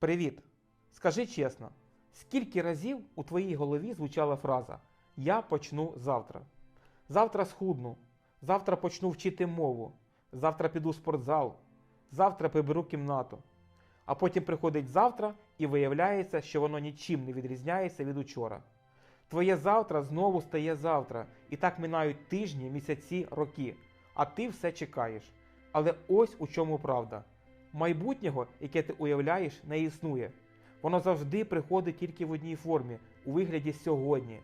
Привіт! Скажи чесно, скільки разів у твоїй голові звучала фраза Я почну завтра. Завтра схудну, завтра почну вчити мову, завтра піду в спортзал, завтра приберу кімнату. А потім приходить завтра і виявляється, що воно нічим не відрізняється від учора. Твоє завтра знову стає завтра, і так минають тижні, місяці, роки, а ти все чекаєш. Але ось у чому правда. Майбутнього, яке ти уявляєш, не існує. Воно завжди приходить тільки в одній формі, у вигляді сьогодні.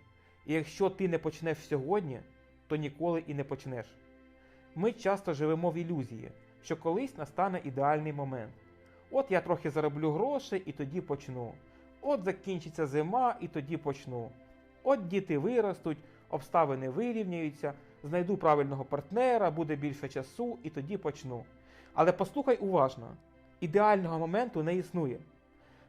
І якщо ти не почнеш сьогодні, то ніколи і не почнеш. Ми часто живемо в ілюзії, що колись настане ідеальний момент. От я трохи зароблю грошей і тоді почну. От закінчиться зима і тоді почну. От діти виростуть, обставини вирівняються, знайду правильного партнера, буде більше часу і тоді почну. Але послухай уважно: ідеального моменту не існує.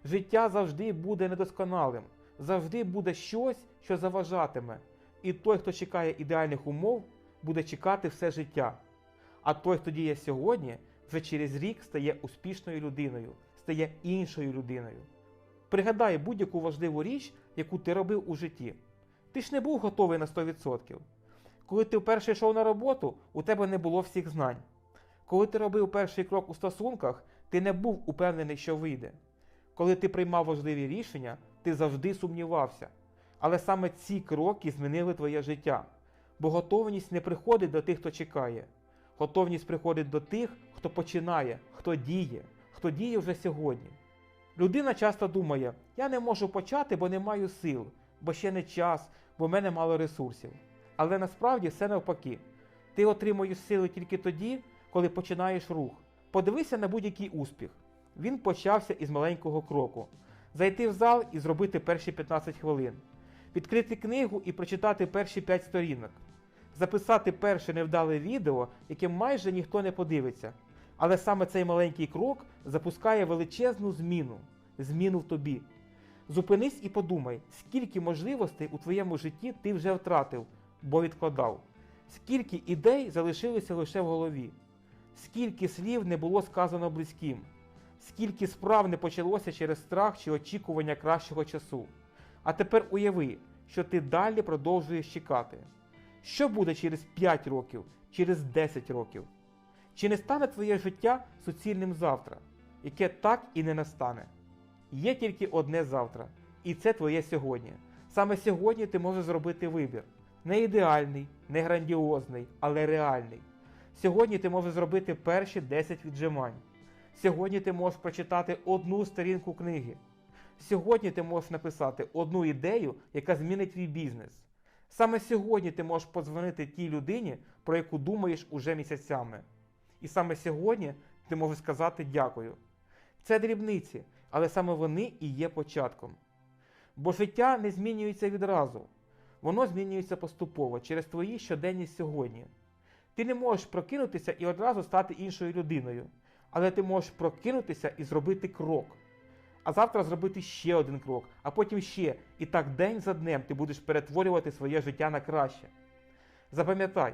Життя завжди буде недосконалим, завжди буде щось, що заважатиме. І той, хто чекає ідеальних умов, буде чекати все життя. А той, хто діє сьогодні, вже через рік стає успішною людиною, стає іншою людиною. Пригадай будь-яку важливу річ, яку ти робив у житті. Ти ж не був готовий на 100%. Коли ти вперше йшов на роботу, у тебе не було всіх знань. Коли ти робив перший крок у стосунках, ти не був упевнений, що вийде. Коли ти приймав важливі рішення, ти завжди сумнівався. Але саме ці кроки змінили твоє життя. Бо готовність не приходить до тих, хто чекає. Готовність приходить до тих, хто починає, хто діє, хто діє вже сьогодні. Людина часто думає: я не можу почати, бо не маю сил, бо ще не час, бо в мене мало ресурсів. Але насправді все навпаки. Ти отримуєш сили тільки тоді, коли починаєш рух. Подивися на будь-який успіх. Він почався із маленького кроку: зайти в зал і зробити перші 15 хвилин, відкрити книгу і прочитати перші 5 сторінок, записати перше невдале відео, яке майже ніхто не подивиться. Але саме цей маленький крок запускає величезну зміну, зміну в тобі. Зупинись і подумай, скільки можливостей у твоєму житті ти вже втратив, бо відкладав, скільки ідей залишилося лише в голові, скільки слів не було сказано близьким, скільки справ не почалося через страх чи очікування кращого часу. А тепер уяви, що ти далі продовжуєш чекати. Що буде через 5 років, через 10 років? Чи не стане твоє життя суцільним завтра, яке так і не настане? Є тільки одне завтра, і це твоє сьогодні. Саме сьогодні ти можеш зробити вибір. Не ідеальний, не грандіозний, але реальний. Сьогодні ти можеш зробити перші 10 віджимань. Сьогодні ти можеш прочитати одну сторінку книги. Сьогодні ти можеш написати одну ідею, яка змінить твій бізнес. Саме сьогодні ти можеш подзвонити тій людині, про яку думаєш уже місяцями. І саме сьогодні ти можеш сказати дякую. Це дрібниці, але саме вони і є початком. Бо життя не змінюється відразу, воно змінюється поступово через твої щоденні сьогодні. Ти не можеш прокинутися і одразу стати іншою людиною, але ти можеш прокинутися і зробити крок. А завтра зробити ще один крок, а потім ще. І так день за днем ти будеш перетворювати своє життя на краще. Запам'ятай,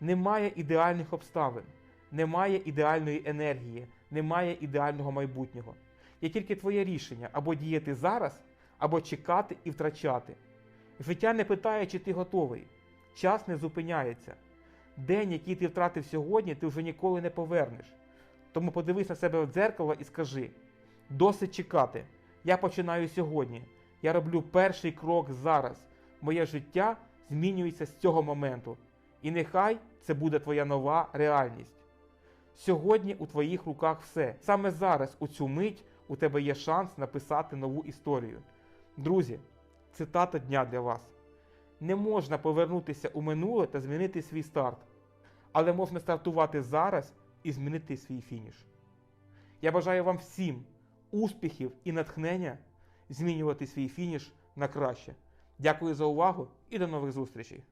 немає ідеальних обставин, немає ідеальної енергії, немає ідеального майбутнього. Є тільки твоє рішення або діяти зараз, або чекати і втрачати. Життя не питає, чи ти готовий. Час не зупиняється. День, який ти втратив сьогодні, ти вже ніколи не повернеш. Тому подивись на себе в дзеркало і скажи: досить чекати. Я починаю сьогодні. Я роблю перший крок зараз. Моє життя змінюється з цього моменту. І нехай це буде твоя нова реальність. Сьогодні у твоїх руках все. Саме зараз, у цю мить, у тебе є шанс написати нову історію. Друзі, цитата дня для вас. Не можна повернутися у минуле та змінити свій старт, але можна стартувати зараз і змінити свій фініш. Я бажаю вам всім успіхів і натхнення змінювати свій фініш на краще. Дякую за увагу і до нових зустрічей!